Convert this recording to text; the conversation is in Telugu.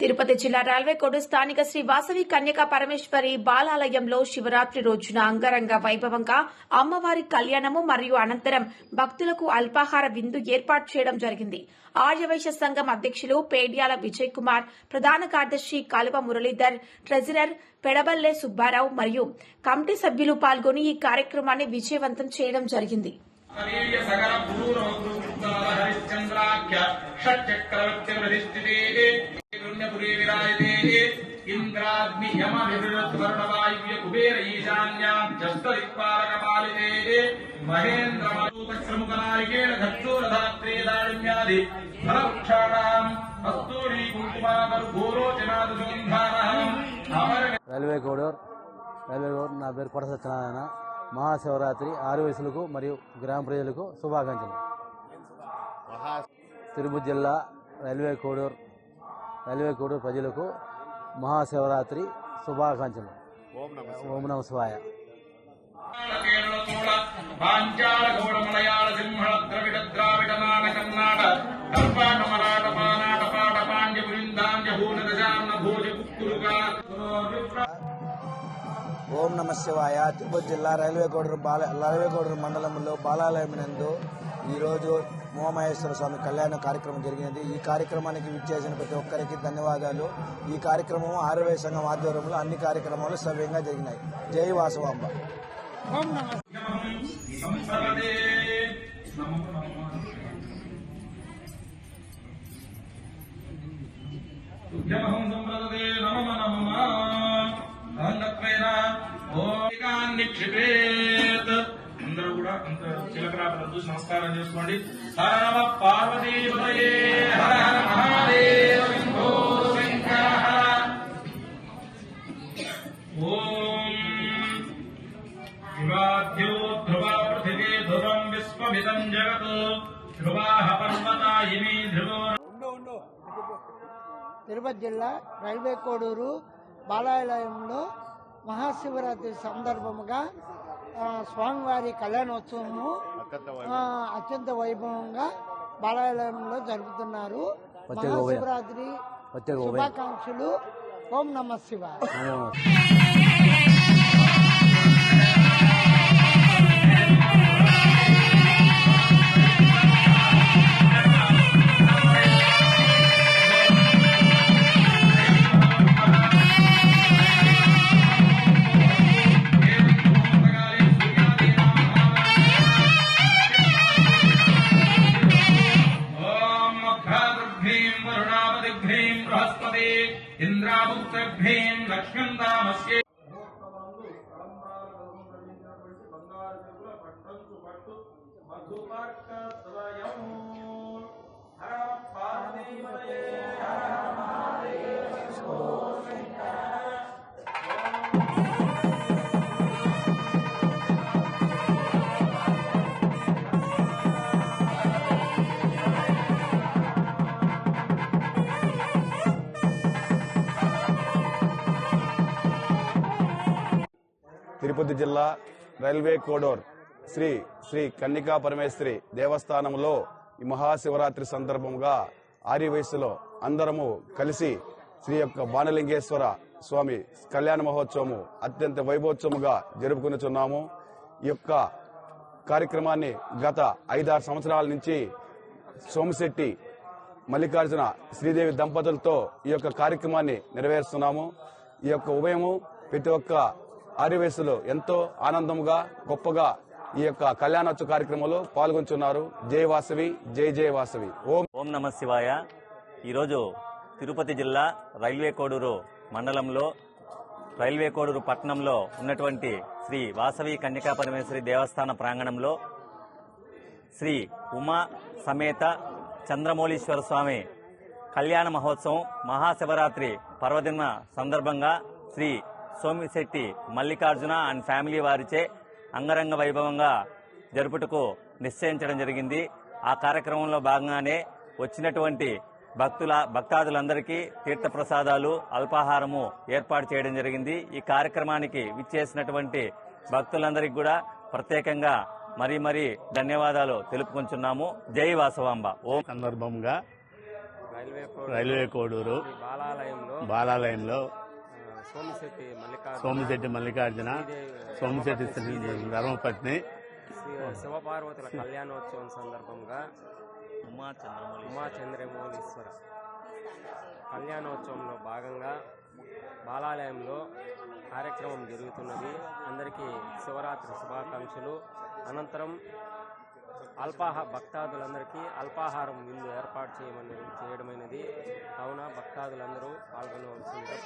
తిరుపతి జిల్లా రాల్వేకోడు స్థానిక శ్రీ వాసవి కన్యకా పరమేశ్వరి బాలాలయంలో శివరాత్రి రోజున అంగరంగ వైభవంగా అమ్మవారి కళ్యాణము మరియు అనంతరం భక్తులకు అల్పాహార విందు ఏర్పాటు చేయడం జరిగింది. ఆర్యవైశ్య సంఘం అధ్యక్షులు పేడ్యాల విజయ్ కుమార్ ప్రధాన కార్యదర్శి కాలువ మురళీధర్ ట్రెజరర్ పెడబల్లె సుబ్బారావు మరియు కమిటీ సభ్యులు పాల్గొని ఈ కార్యక్రమాన్ని విజయవంతం చేయడం జరిగింది. వీర్య పుణ్యపురీ విరాయతే ఇంద్రాగ్ని యమ నివృత్వర్ణవాయువ్య కుబేర ఈశాన్యాభ్యస్తదిక్పాలకపాలితే మహేంద్ర మరూపశ్రముఖనారికేణ ఘక్షూరధాత్రే దాళిమ్యాది ఫలవృక్షాణాం కస్తూరీ కుంకుమాకరు గోరోచనాదు సుగంధానః అమర రైల్వే కోడూర్ రైల్వే కోడూర్ నా పేరు కొట సత్యనారాయణ. మహాశివరాత్రి ఆరు వయసులకు మరియు గ్రామ ప్రజలకు శుభాకాంక్షలు. తిరుపతి జిల్లా రైల్వే కోడూర్ రైల్వే కోడూర్ ప్రజలకు. మహాశివరాత్రి శుభాకాంక్షలు. ఓం నమ శివాయ. ఓం నమ శివాయ. తిరుపతి జిల్లా రైల్వే కోడూరు బాల రైల్వే కోడూరు మండలంలో బాలాలయం నందు ఈరోజు ఉమామహేశ్వర స్వామి కళ్యాణ కార్యక్రమం జరిగినది. ఈ కార్యక్రమానికి విచ్చేసిన ప్రతి ఒక్కరికి ధన్యవాదాలు. ఈ కార్యక్రమం ఆర్వై సంఘం ఆధ్వర్యంలో అన్ని కార్యక్రమాలు సవ్యంగా జరిగినాయి. జై వాసవాంబ. సంప్రదే. అంత చూసి నమస్కారం చేసుకోండి. హర హర మహాదేవ శంభో శంకర. ఓం ధ్రువ పృథివీ ధ్రువం విశ్వమిదం జగత్. ధ్రువాహ ధ్రువో తిరుపతి జిల్లా రైల్వే కోడూరు బాలాలయంలో మహాశివరాత్రి సందర్భముగా స్వామివారి కళ్యాణోత్సవము ఆ, అత్యంత వైభవంగా బాలాలయంలో జరుపుతున్నారు. మహాశివరాత్రి. శుభాకాంక్షలు. ఓం నమ శివాయ. అభ్రాతృభ్రీం వరుణాపతిభ్రీం బృహస్పతి ఇంద్రాముక్తభ్రీం లక్ష్మీందామస్యే తిరుపతి జిల్లా రైల్వే కోడోర్ శ్రీ శ్రీ కన్నికా పరమేశ్వరి దేవస్థానంలో ఈ మహాశివరాత్రి సందర్భంగా ఆరి వయసులో అందరము కలిసి శ్రీ యొక్క బాణలింగేశ్వర స్వామి కళ్యాణ మహోత్సవము అత్యంత వైభవోత్సవముగా జరుపుకునిచున్నాము. ఈ యొక్క కార్యక్రమాన్ని గత ఐదారు సంవత్సరాల నుంచి సోమశెట్టి మల్లికార్జున శ్రీదేవి దంపతులతో ఈ యొక్క కార్యక్రమాన్ని నెరవేరుస్తున్నాము. ఈ యొక్క ఉభయము ప్రతి ఒక్క ఆర్యవేశులు ఎంతో ఆనందముగా గొప్పగా ఈ యొక్క కళ్యాణోత్సవ కార్యక్రమంలో పాల్గొంటున్నారు జై వాసవి జై జై వాసవి. ఓం ఓం నమ శివాయ. ఈరోజు తిరుపతి జిల్లా రైల్వే కోడూరు మండలంలో రైల్వే కోడూరు పట్టణంలో ఉన్నటువంటి శ్రీ వాసవి కన్యకా పరమేశ్వరి దేవస్థాన ప్రాంగణంలో శ్రీ ఉమా సమేత చంద్రమౌళీశ్వర స్వామి కళ్యాణ మహోత్సవం మహాశివరాత్రి పర్వదిన సందర్భంగా శ్రీ సోమిశెట్టి మల్లికార్జున అండ్ ఫ్యామిలీ వారిచే అంగరంగ వైభవంగా జరుపుటకు నిశ్చయించడం జరిగింది. ఆ కార్యక్రమంలో భాగంగానే వచ్చినటువంటి భక్తుల భక్తాదులందరికీ తీర్థప్రసాదాలు అల్పాహారము ఏర్పాటు చేయడం జరిగింది. ఈ కార్యక్రమానికి విచ్చేసినటువంటి భక్తులందరికీ కూడా ప్రత్యేకంగా మరీ మరీ ధన్యవాదాలు తెలుపుకుంటున్నాము. జై వాసవాంబ. ఓం. సందర్భంగా రైల్వే కోడ్ రైల్వే కోడూరు బాలాలయంలో బాలాలయంలో సోమిశెట్టి మల్లికార్జున సోమిశెట్టి ధర్మపత్ని. శ్రీ శివపార్వతుల కళ్యాణోత్సవం సందర్భంగా ఉమా చంద్రమౌళి ఉమా చంద్రమౌళీశ్వర కళ్యాణోత్సవంలో భాగంగా బాలాలయంలో కార్యక్రమం జరుగుతున్నది. అందరికీ శివరాత్రి శుభాకాంక్షలు. అనంతరం అల్పాహ భక్తాదులందరికీ అల్పాహారం విందు ఏర్పాటు చేయమని చేయడమైనది. కావున భక్తాదులందరూ పాల్గొనవలసిందిగా